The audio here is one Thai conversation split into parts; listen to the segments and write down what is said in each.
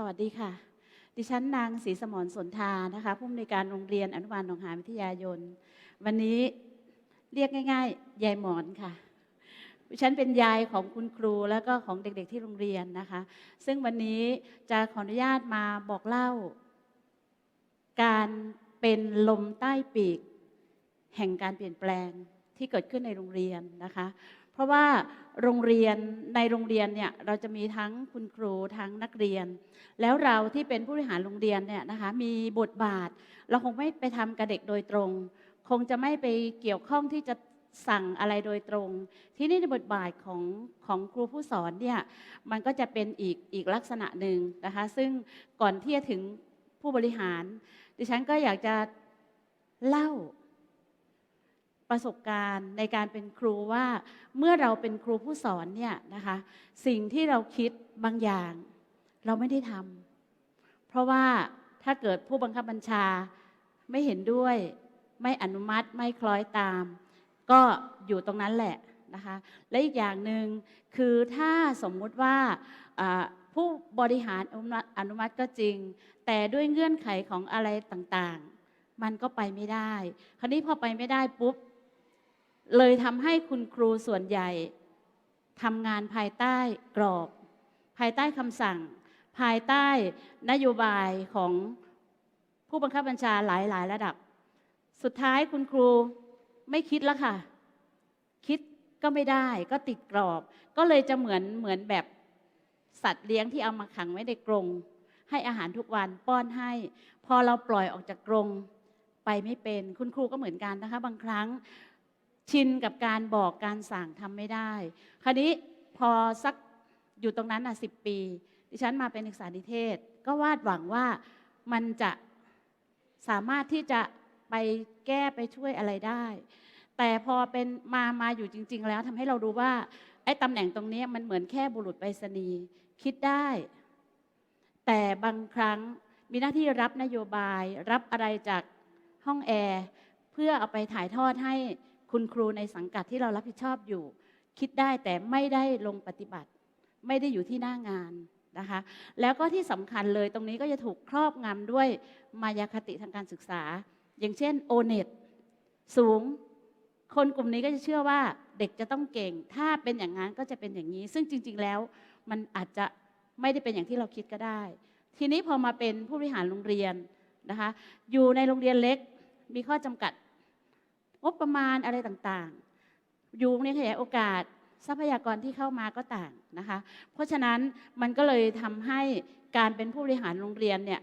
สวัสดีค่ะ ดิฉันนางศรีสมรสนทานะคะผู้อำนวยการโรงเรียนอนุบาลหนองหานวิทยายน วันนี้เรียกง่ายๆ ยายหมอนค่ะ ดิฉันเป็นยายของคุณครูแล้วก็ของเด็กๆที่โรงเรียนนะคะ ซึ่งวันนี้จะขออนุญาตมาบอกเล่า การเป็นลมใต้ปีก แห่งการเปลี่ยนแปลงที่เกิดขึ้นในโรงเรียนนะคะ เพราะว่าโรงเรียนในโรงเรียนเนี่ยเราจะมีทั้งคุณครูทั้งนักเรียน แล้วเราที่เป็นผู้บริหารโรงเรียนเนี่ยนะคะมีบทบาท เราคงไม่ไปทำกับเด็กโดยตรง คงจะไม่ไปเกี่ยวข้องที่จะสั่งอะไรโดยตรง ที่นี่ในบทบาทของของครูผู้สอนเนี่ยมันก็จะเป็นอีกอีกลักษณะหนึ่งนะคะซึ่งก่อนที่จะถึงผู้บริหาร ดิฉันก็อยากจะเล่า ประสบการณ์ในการเป็นครูว่าเมื่อเราเป็นครูผู้สอนเนี่ยนะคะสิ่งที่เราคิดบางอย่าง เราไม่ได้ทำเพราะว่าถ้าเกิดผู้บังคับบัญชาไม่เห็นด้วย ไม่อนุมัติไม่คล้อยตาม ก็อยู่ตรงนั้นแหละนะคะและอีกอย่างหนึ่งคือถ้าสมมุติว่าผู้บริหารอนุมัติก็จริง แต่ด้วยเงื่อนไขของอะไรต่างๆ มันก็ไปไม่ได้ คราวนี้พอไปไม่ได้ปุ๊บ เลยทำให้คุณครูส่วนใหญ่ทำงานภายใต้กรอบ ภายใต้คำสั่ง ภายใต้นโยบายของผู้บังคับบัญชาหลายหลายระดับ สุดท้ายคุณครูไม่คิดแล้วค่ะ คิดก็ไม่ได้ก็ติดกรอบ ก็เลยจะเหมือนเหมือนแบบสัตว์เลี้ยงที่เอามาขังไว้ในกรง ให้อาหารทุกวันป้อนให้ พอเราปล่อยออกจากกรงไปไม่เป็น คุณครูก็เหมือนกันนะคะ บางครั้ง ชินกับการบอกการสั่งทำไม่ได้ คราวนี้พอสักอยู่ตรงนั้นอะสิปี ดิฉันมาเป็นศึกษานิเทศ ก็วาดหวังว่ามันจะสามารถที่จะไปแก้ไปช่วยอะไรได้ แต่พอเป็นมามาอยู่จริง ๆ แล้วทำให้เรารู้ว่าไอ้ตำแหน่งตรงนี้มันเหมือนแค่บุรุษไปรษณีย์คิดได้ แต่บางครั้งมีหน้าที่รับนโยบายรับอะไรจากห้องแอร์เพื่อเอาไปถ่ายทอดให้ คุณครูในสังกัดที่เรารับผิดชอบอยู่ คิดได้แต่ไม่ได้ลงปฏิบัติ ไม่ได้อยู่ที่หน้างานนะคะ แล้วก็ที่สำคัญเลยตรงนี้ก็จะถูกครอบงำด้วยมายาคติทางการศึกษา อย่างเช่นโอเน็ตสูง คนกลุ่มนี้ก็จะเชื่อว่าเด็กจะต้องเก่ง ถ้าเป็นอย่างนั้นก็จะเป็นอย่างนี้ ซึ่งจริง ๆ แล้วมันอาจจะไม่ได้เป็นอย่างที่เราคิดก็ได้ ทีนี้พอมาเป็นผู้บริหารโรงเรียนนะคะ อยู่ในโรงเรียนเล็กมีข้อจำกัด งบประมาณอะไรต่างๆอยู่ในขยายโอกาสทรัพยากรที่เข้ามาก็ต่างนะคะ เพราะฉะนั้นมันก็เลยทำให้การเป็นผู้บริหารโรงเรียนเนี่ย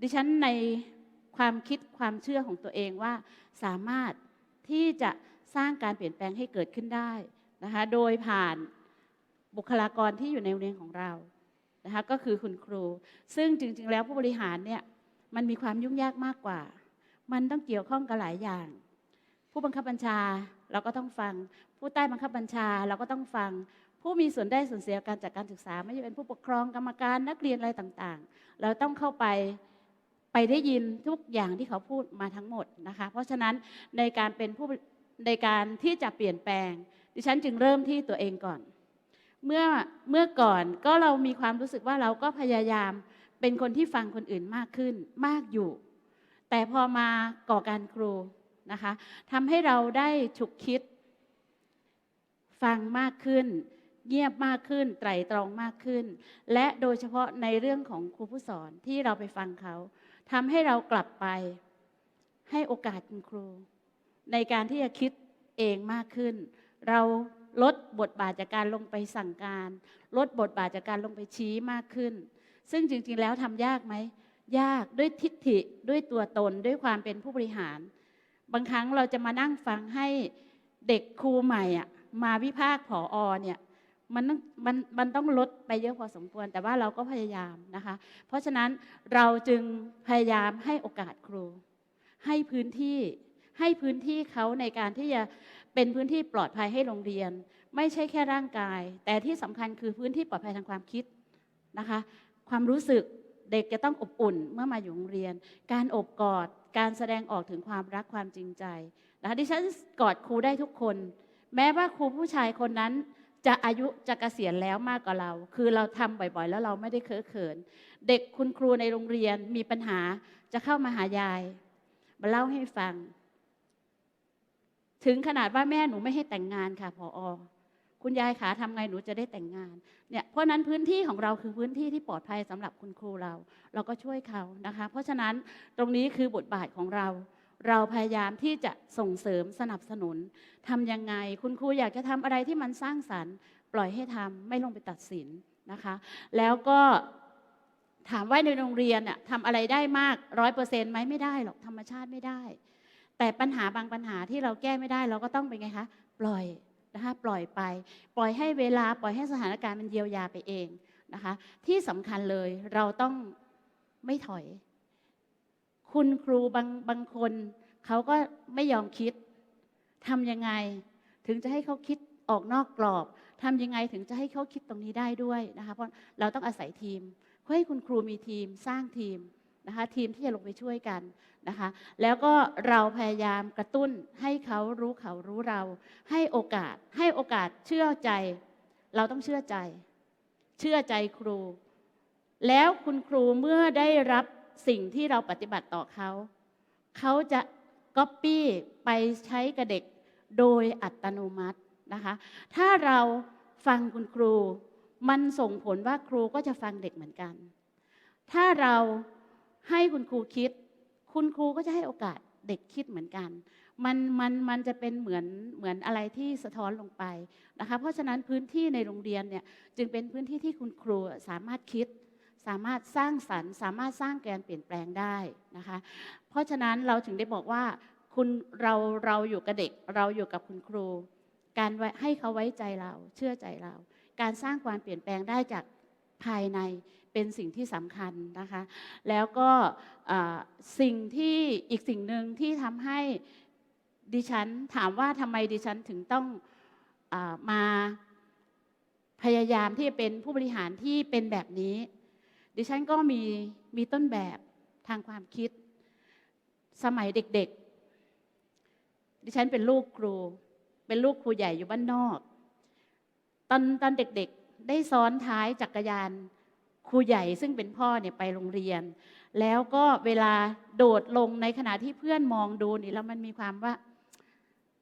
ดิฉันในความคิดความเชื่อของตัวเองว่าสามารถที่จะสร้างการเปลี่ยนแปลงให้เกิดขึ้นได้นะคะโดยผ่านบุคลากรที่อยู่ในโรงเรียนของเรานะคะก็คือคุณครู ซึ่งจริง ๆ แล้วผู้บริหารเนี่ยมันมีความยุ่งยากมากกว่า มันต้องเกี่ยวข้องกับหลายอย่าง ผู้บังคับบัญชาเราก็ต้องฟัง ผู้ใต้บังคับบัญชาเราก็ต้องฟัง ผู้มีส่วนได้ส่วนเสียการจัดการศึกษา ไม่ว่าจะเป็นผู้ปกครองกรรมการนักเรียนอะไรต่างๆ เราต้องเข้าไปไปได้ยินทุกอย่างที่เขาพูดมาทั้งหมดนะคะ เพราะฉะนั้นในการเป็นผู้ในการที่จะเปลี่ยนแปลง ดิฉันจึงเริ่มที่ตัวเองก่อน เมื่อเมื่อก่อนก็เรามีความรู้สึกว่าเราก็พยายามเป็นคนที่ฟังคนอื่นมากขึ้นมากอยู่ แต่พอมาก่อการครู นะคะทำให้เราได้ฉุกคิด ฟังมากขึ้น เงียบมากขึ้น ไตรตรองมากขึ้น และโดยเฉพาะในเรื่องของครูผู้สอนที่เราไปฟังเขาทำให้เรากลับไปให้โอกาสคุณครู ในการที่จะคิดเองมากขึ้น เราลดบทบาทจากการลงไปสั่งการ ลดบทบาทจากการลงไปชี้มากขึ้น ซึ่งจริงๆแล้วทำยากไหม ยากด้วยทิฏฐิด้วยตัวตนด้วยความเป็นผู้บริหาร บางครั้งเราจะมานั่งฟังให้เด็กครูใหม่อะมาวิพากษ์ผออเนี่ยมันต้องมันมันต้องลดไปเยอะพอสมควร แต่ว่าเราก็พยายามนะคะ เพราะฉะนั้นเราจึงพยายามให้โอกาสครู ให้พื้นที่ให้พื้นที่เขาในการที่จะเป็นพื้นที่ปลอดภัยให้โรงเรียน ไม่ใช่แค่ร่างกาย แต่ที่สำคัญคือพื้นที่ปลอดภัยทางความคิดนะคะ ความรู้สึก เด็กจะต้องอบอุ่นเมื่อมาอยู่โรงเรียน การอบกอดการแสดงออกถึงความรักความจริงใจนะคะดิฉันกอดครูได้ทุกคน แม้ว่าครูผู้ชายคนนั้นจะอายุจะเกษียณแล้วมากกว่าเรา คือเราทำบ่อยๆ แล้วเราไม่ได้เคอะเขิน เด็กคุณครูในโรงเรียนมีปัญหาจะเข้ามาหายาย มาเล่าให้ฟัง ถึงขนาดว่าแม่หนูไม่ให้แต่งงานค่ะพออ คุณยายขาทำไงหนูจะได้แต่งงานเนี่ยเพราะนั้นพื้นที่ของเราคือพื้นที่ที่ปลอดภัยสำหรับคุณครูเรา เราก็ช่วยเขานะคะ เพราะฉะนั้นตรงนี้คือบทบาทของเรา เราพยายามที่จะส่งเสริมสนับสนุนทำยังไง คุณครูอยากจะทำอะไรที่มันสร้างสรรค์ ปล่อยให้ทำไม่ลงไปตัดสินนะคะ แล้วก็ถามว่าในโรงเรียนน่ะทำอะไรได้มากร้อยเปอร์เซ็นต์ไหมไม่ได้หรอกธรรมชาติไม่ได้ แต่ปัญหาบางปัญหาที่เราแก้ไม่ได้เราก็ต้องเป็นไงคะ ปล่อย นะคะปล่อยไป ปล่อยให้เวลาปล่อยให้สถานการณ์มันเยียวยาไปเองนะคะที่สำคัญเลยเราต้องไม่ถอย คุณครูบางบางคนเขาก็ไม่ยอมคิดทำยังไง ถึงจะให้เขาคิดออกนอกกรอบทำยังไงถึงจะให้เขาคิดตรงนี้ได้ด้วยนะคะเพราะเราต้องอาศัยทีมเพื่อให้คุณครูมีทีมสร้างทีม นะคะทีมที่จะลงไปช่วยกันนะคะแล้วก็เราพยายามกระตุ้นให้เขารู้เขารู้เรา ให้โอกาสให้โอกาสเชื่อใจ เราต้องเชื่อใจ เชื่อใจครู แล้วคุณครูเมื่อได้รับสิ่งที่เราปฏิบัติต่อเขาเขาจะก๊อปปี้ไปใช้กับเด็กโดยอัตโนมัตินะคะถ้าเราฟังคุณครู มันส่งผลว่าครูก็จะฟังเด็กเหมือนกัน ถ้าเรา ให้คุณครูคิด คุณครูก็จะให้โอกาสเด็กคิดเหมือนกัน มันมันมันจะเป็นเหมือนเหมือนอะไรที่สะท้อนลงไปนะคะ เพราะฉะนั้นพื้นที่ในโรงเรียนเนี่ยจึงเป็นพื้นที่ที่คุณครูสามารถคิด สามารถสร้างสรรค์ สามารถสร้างแกนเปลี่ยนแปลงได้นะคะ เพราะฉะนั้นเราถึงได้บอกว่าคุณเราเราอยู่กับเด็กเราอยู่กับคุณครู การให้เขาไว้ใจเราเชื่อใจเรา การสร้างความเปลี่ยนแปลงได้จากภายใน เป็นสิ่งที่สำคัญนะคะ แล้วก็สิ่งที่อีกสิ่งหนึ่งที่ทำให้ดิฉันถามว่าทำไมดิฉันถึงต้องอมาพยายามที่จะเป็นผู้บริหารที่เป็นแบบนี้ ดิฉันก็มีมีต้นแบบทางความคิด สมัยเด็กๆ ดิฉันเป็นลูกครู เป็นลูกครูใหญ่อยู่บ้านนอก ตอนตอนเด็กๆ ได้ซ้อนท้ายจักรยาน ครูใหญ่ซึ่งเป็นพ่อเนี่ยไปโรงเรียน แล้วก็เวลาโดดลงในขณะที่เพื่อนมองดูนี่แล้วมันมีความว่า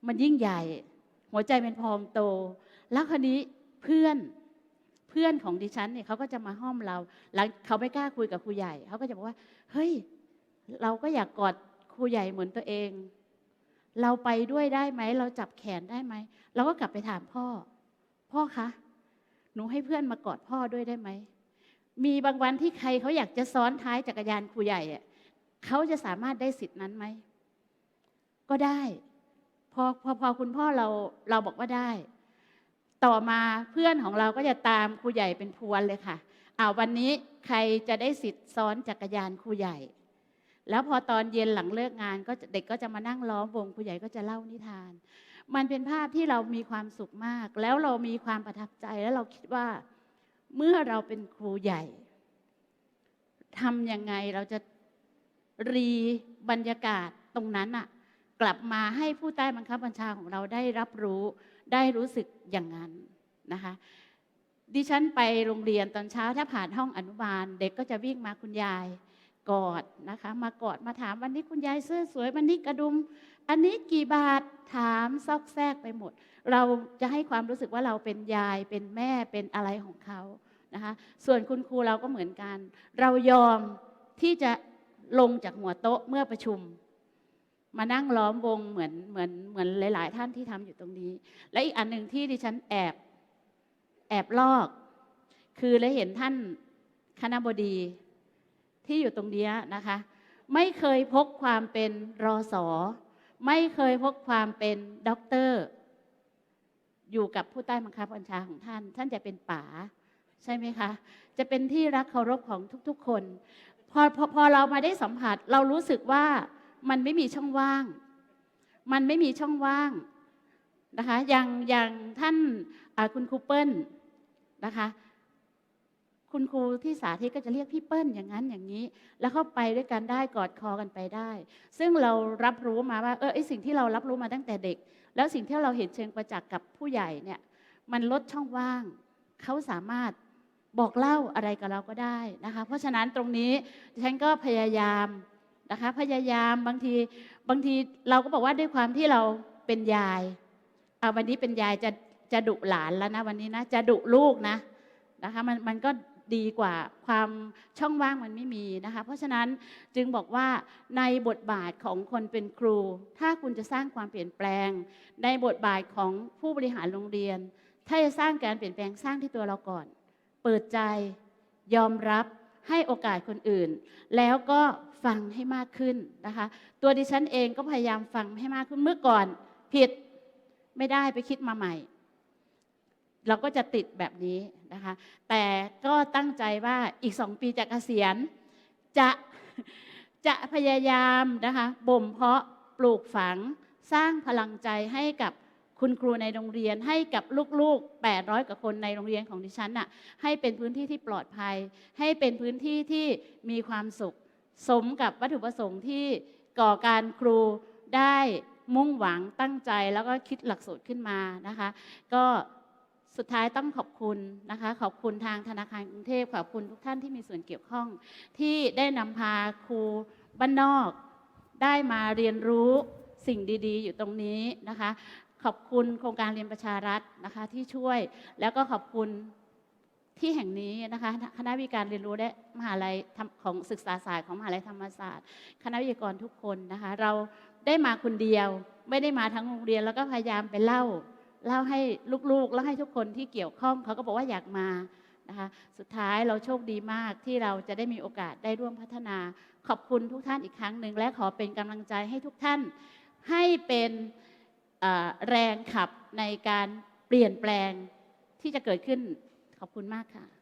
มันยิ่งใหญ่ หัวใจเป็นพองโต แล้วครนี้เพื่อนเพื่อนของดิฉันเนี่ยเขาก็จะมาห้อมเราหลังเขาไม่กล้าคุยกับครูใหญ่เขาก็จะบอกว่า เฮ้ย เราก็อยากกอดครูใหญ่เหมือนตัวเอง เราไปด้วยได้ไหม เราจับแขนได้ไหมเราก็กลับไปถามพ่อ พ่อคะหนูให้เพื่อนมากอดพ่อด้วยได้ไหม มีบางวันที่ใครเขาอยากจะซ้อนท้ายจักรยานครูใหญ่อะเขาจะสามารถได้สิทธินั้นไหม ก็ได้ พอพอพอคุณพ่อเราเราบอกว่าได้ ต่อมาเพื่อนของเราก็จะตามครูใหญ่เป็นพวนเลยค่ะอาวันนี้ใครจะได้สิทธิ์ซ้อนจักรยานครูใหญ่ แล้วพอตอนเย็นหลังเลิกงานก็เด็กก็จะมานั่งล้อมวงครูใหญ่ก็จะเล่านิทาน มันเป็นภาพที่เรามีความสุขมาก แล้วเรามีความประทับใจแล้วเราคิดว่า เมื่อเราเป็นครูใหญ่ทำยังไงเราจะรีบรรยากาศตรงนั้นอะกลับมาให้ผู้ใต้บังคับบัญชาของเราได้รับรู้ได้รู้สึกอย่างนั้นนะคะดิฉันไปโรงเรียนตอนเช้าถ้าผ่านห้องอนุบาล เด็กก็จะวิ่งมาคุณยายกอดนะคะ มากอดมาถามวันนี้คุณยายเสื้อสวยวันนี้กระดุม อันนี้กี่บาทถามซอกแซกไปหมด เราจะให้ความรู้สึกว่าเราเป็นยายเป็นแม่เป็นอะไรของเขานะคะส่วนคุณครูเราก็เหมือนกัน เรายอมที่จะลงจากหัวโต๊ะเมื่อประชุม มานั่งล้อมวงเหมือนเหมือนเหมือนหลาย ๆ ท่านที่ทำอยู่ตรงนี้ และอีกอันหนึ่งที่ดิฉันแอบแอบลอก คือเลยเห็นท่านคณบดีที่อยู่ตรงนี้นะคะ ไม่เคยพกความเป็นรอสอ ไม่เคยพกความเป็นด็อกเตอร์ อยู่กับผู้ใต้บังคับบัญชาของท่าน ท่านจะเป็นป๋าใช่ไหมคะ จะเป็นที่รักเคารพของทุกๆ คน พอพอพอเรามาได้สัมผัส เรารู้สึกว่ามันไม่มีช่องว่าง มันไม่มีช่องว่างนะคะอย่างอย่างท่านคุณคูเปิลนะคะ คุณครูที่สาธิตก็จะเรียกพี่เปิ้ลอย่างนั้นอย่างนี้ แล้วเข้าไปด้วยกันได้กอดคอกันไปได้ ซึ่งเรารับรู้มาว่าเออไอสิ่งที่เรารับรู้มาตั้งแต่เด็ก แล้วสิ่งที่เราเห็นเชิงประจักษ์กับผู้ใหญ่เนี่ยมันลดช่องว่างเขาสามารถบอกเล่าอะไรกับเราก็ได้นะคะ เพราะฉะนั้นตรงนี้ฉันก็พยายามนะคะพยายามบางทีบางทีเราก็บอกว่าด้วยความที่เราเป็นยายเอาวันนี้เป็นยายจะจะดุหลานแล้วนะวันนี้นะจะดุลูกนะนะคะมันมันก็ ดีกว่าความช่องว่างมันไม่มีนะคะ เพราะฉะนั้นจึงบอกว่าในบทบาทของคนเป็นครู ถ้าคุณจะสร้างความเปลี่ยนแปลง ในบทบาทของผู้บริหารโรงเรียน ถ้าจะสร้างการเปลี่ยนแปลงสร้างที่ตัวเราก่อน เปิดใจยอมรับให้โอกาสคนอื่น แล้วก็ฟังให้มากขึ้นนะคะ ตัวดิฉันเองก็พยายามฟังให้มากขึ้นเมื่อก่อนผิดไม่ได้ไปคิดมาใหม่ เราก็จะติดแบบนี้นะคะ แต่ก็ตั้งใจว่าอีกสองปีจะเกษียณจะจะพยายามนะคะบ่มเพาะปลูกฝังสร้างพลังใจให้กับคุณครูในโรงเรียนให้กับลูกๆ 800 กว่าคนในโรงเรียนของดิฉันน่ะให้เป็นพื้นที่ที่ปลอดภัย ให้เป็นพื้นที่ที่มีความสุข สมกับวัตถุประสงค์ที่ก่อการครูได้มุ่งหวังตั้งใจแล้วก็คิดหลักสูตรขึ้นมานะคะ ก็ สุดท้ายต้องขอบคุณนะคะ ขอบคุณทางธนาคารกรุงเทพขอบคุณทุกท่านที่มีส่วนเกี่ยวข้อง ที่ได้นำพาครูบ้านนอก ได้มาเรียนรู้สิ่งดีๆ อยู่ตรงนี้นะคะ ขอบคุณโครงการเรียนประชารัฐนะคะที่ช่วย แล้วก็ขอบคุณที่แห่งนี้นะคะคณะวิการเรียนรู้และมหาลัยของศึกษาศาสตร์ของมหาลัยธรรมศาสตร์ คณะวิทยากรทุกคนนะคะ เราได้มาคนเดียว ไม่ได้มาทั้งโรงเรียนแล้วก็พยายามไปเล่า เล่าให้ลูกๆ แล้วให้ทุกคนที่เกี่ยวข้องเขาก็บอกว่าอยากมานะคะสุดท้ายเราโชคดีมากที่เราจะได้มีโอกาสได้ร่วมพัฒนา ขอบคุณทุกท่านอีกครั้งหนึ่งและขอเป็นกำลังใจให้ทุกท่านให้เป็นแรงขับในการเปลี่ยนแปลงที่จะเกิดขึ้นขอบคุณมากค่ะ